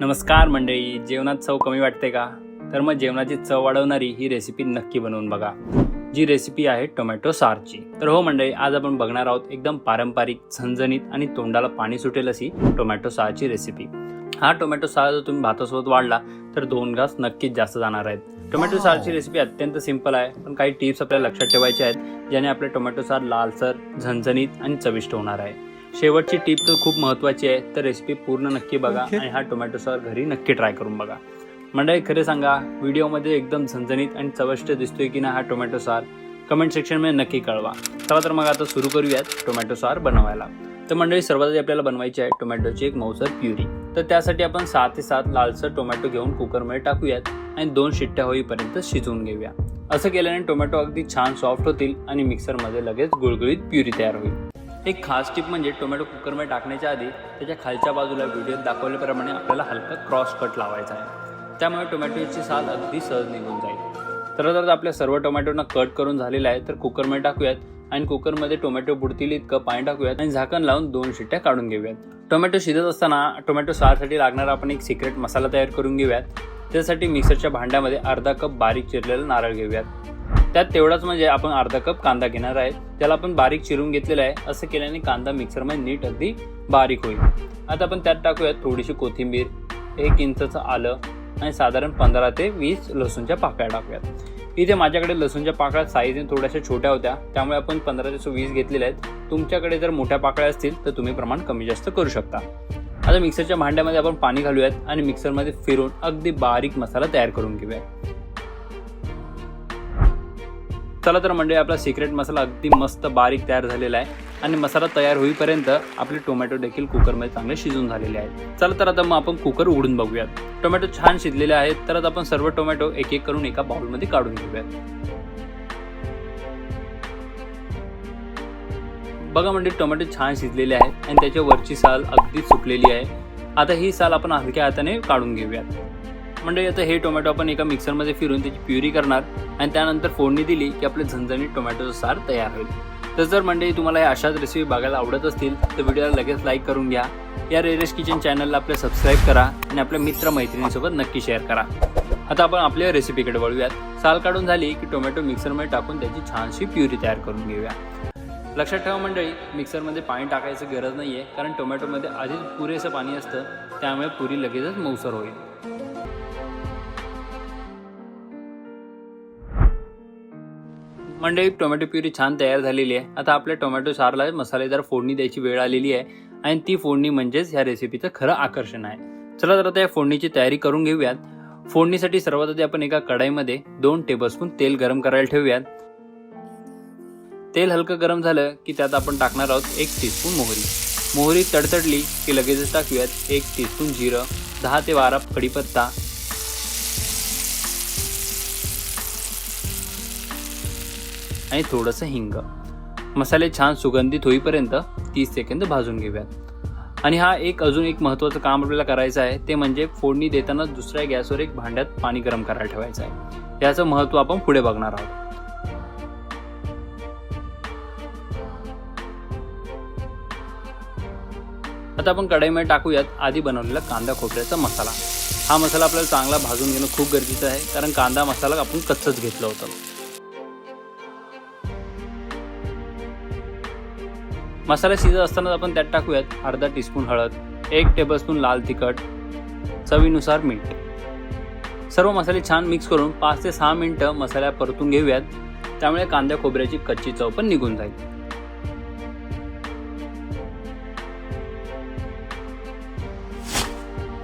नमस्कार मंडळी जेवणात चव कमी वाटते का? तर मग जेवणाची चव वाढवणारी ही रेसिपी नक्की बनवून बघा जी रेसिपी आहे टोमॅटो सारची. तर हो मंडळी आज आपण बघणार आहोत एकदम पारंपरिक झणझणीत आणि तोंडाला पाणी सुटेल अशी टोमॅटो सारची रेसिपी हा टोमॅटो सार जर तुम्ही भातासोबत वाढला तर दोन घास नक्कीच जास्त जाणार आहेत. टोमॅटो सारची रेसिपी अत्यंत सिंपल आहे पण काही टिप्स आपल्याला लक्षात ठेवायच्या आहेत ज्याने आपले टोमॅटो सार लालसर झणझणीत आणि चविष्ट होणार आहे. शेवटची टीप तर खूप महत्वाची आहे. तर रेसिपी पूर्ण नक्की बघा. आणि हा टोमॅटो सॉस घरी नक्की ट्राय करून बघा. मंडळी खरे सांगा व्हिडिओमध्ये एकदम झणझणीत आणि चविष्ट दिसतोय की ना हा टोमॅटो सार? कमेंट सेक्शनमध्ये नक्की कळवा. चला तर मग आता सुरू करूयात टोमॅटो सार बनवायला. तर मंडळी सर्वात आधी आपल्याला बनवायची आहे टोमॅटोची एक मौसर प्युरी. तर त्यासाठी आपण सहा ते सात लालसर टोमॅटो घेऊन कुकरमध्ये टाकूयात आणि दोन शिट्ट्या होईपर्यंत शिजवून घेऊया. असं केल्याने टोमॅटो अगदी छान सॉफ्ट होतील आणि मिक्सरमध्ये लगेच गुळगुळीत प्युरी तयार होईल. एक खास टिप म्हणजे टोमॅटो कुकरमध्ये टाकण्याच्या आधी त्याच्या खालच्या बाजूला व्हिडिओत दाखवल्याप्रमाणे आपल्याला हलका क्रॉस कट लावायचा आहे. त्यामुळे टोमॅटोची साल अगदी सहज निघून जाईल. तर जर आपल्या सर्व टोमॅटोना कट करून झालेलं आहे तर कुकरमध्ये टाकूयात आणि कुकरमध्ये टोमॅटो बुडतील इतकं पाणी टाकूयात आणि झाकण लावून दोन शिट्ट्या काढून घेऊयात. टोमॅटो शिजत असताना टोमॅटो सारसाठी लागणारा आपण एक सिक्रेट मसाला तयार करून घेऊयात. त्यासाठी मिक्सरच्या भांड्यामध्ये अर्धा कप बारीक चिरलेला नारळ घेऊयात. त्यात तेवढाच म्हणजे आपण अर्धा कप कांदा घेणार आहे. त्याला आपण बारीक चिरून घेतलेला आहे. असं केल्याने कांदा मिक्सरमध्ये नीट अगदी बारीक होईल. आता आपण त्यात टाकूयात थोडीशी कोथिंबीर एक इंचचं आलं आणि साधारण पंधरा ते वीस लसूणच्या पाकळ्या टाकूयात. इथे माझ्याकडे लसूणच्या पाकळ्या साईजने थोड्याशा छोट्या होत्या. त्यामुळे आपण पंधरा ते वीस घेतलेल्या आहेत. तुमच्याकडे जर मोठ्या पाकळ्या असतील तर तुम्ही प्रमाण कमी जास्त करू शकता. आता मिक्सरच्या भांड्यामध्ये आपण पाणी घालूयात आणि मिक्सरमध्ये फिरून अगदी बारीक मसाला तयार करून घेऊयात. चला तर म्हणजे आपला सिक्रेट मसाला अगदी मस्त बारीक तयार झालेला आहे. आणि मसाला तयार होईपर्यंत आपले टोमॅटो देखील कुकरमध्ये चांगले शिजून झालेले आहेत. चला तर आता मग आपण कुकर उघडून बघूयात. टोमॅटो छान शिजलेले आहेत तर आता आपण सर्व टोमॅटो एक एक करून एका बाउलमध्ये काढून घेऊयात. बघा म्हणजे टोमॅटो छान शिजलेले आहेत आणि त्याच्या वरची साल अगदी सुकलेली आहे. आता ही साल आपण हलक्या हाताने काढून घेऊयात. म्हणजे आता हे टोमॅटो आपण एका मिक्सरमध्ये फिरून त्याची प्युरी करणार आणि त्यानंतर फोडणी दिली की आपले झणझणीत टोमॅटोचं सार तयार होईल. तर जर मंडळी तुम्हाला या अशाच रेसिपी बघायला आवडत असतील तर व्हिडिओला लगेच लाईक करून घ्या. या रेरेस किचन चॅनलला आपल्या सबस्क्राईब करा आणि आपल्या मित्र मैत्रिणींसोबत नक्की शेअर करा. आता आपण आपल्या रेसिपीकडे वळूयात. साल काढून झाली की टोमॅटो मिक्सरमध्ये टाकून त्याची छानशी प्युरी तयार करून घेऊया. लक्षात ठेवा मंडळी मिक्सरमध्ये पाणी टाकायचं गरज नाही आहे कारण टोमॅटोमध्ये आधीच पुरेसं पाणी असतं त्यामुळे पुरी लगेचच मऊसर होईल. मंडळी टोमॅटो प्युरी छान तयार झालेली आहे. आता आपल्या टोमॅटो सारला मसालेदार फोडणी द्यायची वेळ आलेली आहे आणि ती फोडणी म्हणजेच ह्या रेसिपीचं खरं आकर्षण आहे. चला तर आता या फोडणीची तयारी करून घेऊयात. फोडणीसाठी सर्वात आधी आपण एका कढाईमध्ये दोन टेबलस्पून तेल गरम करायला ठेवूयात. तेल हलकं गरम झालं की त्यात आपण टाकणार आहोत एक टीस्पून मोहरी. मोहरी तडतडली की लगेचच टाकूयात एक टीस्पून जिरं दहा ते बारा कढीपत्ता आणि थोडंसं हिंग. मसाले छान सुगंधित होईपर्यंत तीस सेकंद भाजून घेऊयात. आणि हा एक अजून एक महत्त्वाचं काम आपल्याला करायचं आहे ते म्हणजे फोडणी देताना दुसऱ्या गॅसवर एक भांड्यात पाणी गरम करायला ठेवायचं आहे. याचं महत्त्व आपण पुढे बघणार आहोत. आता आपण कढईमध्ये टाकूयात आधी बनवलेला कांदा खोबऱ्याचा मसाला. हा मसाला आपल्याला चांगला भाजून घेणं खूप गरजेचं आहे कारण कांदा मसाला आपण कच्चच घेतलं होतं. मसाला शिजत असतानाच आपण त्यात टाकूयात अर्धा टीस्पून हळद एक टेबलस्पून लाल तिखट चवीनुसार मीठ. सर्व मसाले छान मिक्स करून पाच ते सहा मिनटं मसाल्या परतून घेऊयात. त्यामुळे कांद्या खोबऱ्याची कच्ची चव पण निघून जाईल.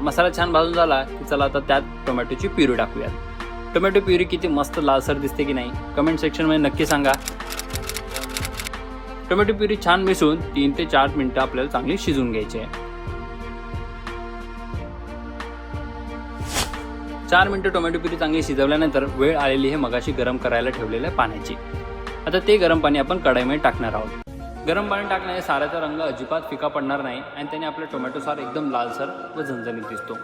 मसाला छान भाजून झाला की चला आता त्यात टोमॅटोची प्युरी टाकूयात. टोमॅटो प्युरी किती मस्त लालसर दिसते की नाही? कमेंट सेक्शनमध्ये नक्की सांगा. टोमॅटो प्युरी छान मिसळून तीन ते चार मिनटं आपल्याला चांगली शिजून घ्यायची आहे. चार मिनटं टोमॅटो प्युरी चांगली शिजवल्यानंतर वेळ आलेली आहे मगाशी गरम करायला ठेवलेल्या पाण्याची. आता ते गरम पाणी आपण कढाईमध्ये टाकणार आहोत. गरम पाणी टाकण्याने साऱ्याचा रंग अजिबात फिका पडणार नाही आणि त्याने आपला टोमॅटो सार एकदम लालसर व झणझणीत दिसतो.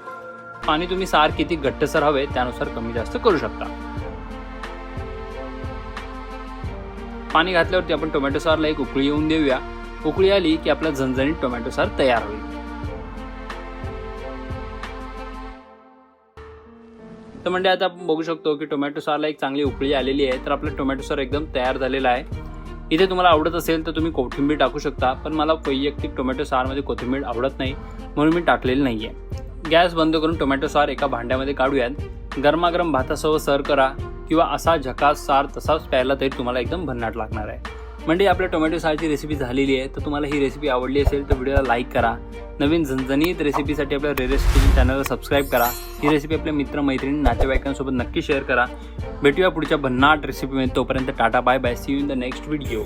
पाणी तुम्ही सार किती घट्टसर हवे त्यानुसार कमी जास्त करू शकता. पाणी घातल्यावरती आपण टोमॅटो सारला एक उकळी येऊन देऊया. उकळी आली की आपला झणझणीत टोमॅटो सार तयार होईल. तर म्हणजे आता आपण बघू शकतो की टोमॅटो सारला एक चांगली उकळी आलेली आहे. तर आपलं टोमॅटो सार एकदम तयार झालेला आहे. इथे तुम्हाला आवडत असेल तर तुम्ही कोथिंबीर टाकू शकता पण मला वैयक्तिक टोमॅटो सारमध्ये कोथिंबीर आवडत नाही म्हणून मी टाकलेली नाही आहे गॅस बंद करून टोमॅटो सार एका भांड्यामध्ये काढूयात. गरमागरम भातासह सर्व करा किंवा असा झकास सार तसाच प्यायला तरी तुम्हाला एकदम भन्नाट लागणार आहे. म्हणजे आपल्या टोमॅटो सारची रेसिपी झालेली आहे तर तुम्हाला ही रेसिपी आवडली असेल तर व्हिडिओला लाईक करा. नवीन झणझणीत रेसिपीसाठी आपल्या रेरेस किचन चॅनलला सबस्क्राईब करा. ही रेसिपी आपल्या मित्रमैत्रिणी नातेवाईकांसोबत नक्की शेअर करा. भेटूया पुढच्या भन्नाट रेसिपीमध्ये तोपर्यंत ta-ta bye bye see you in the next video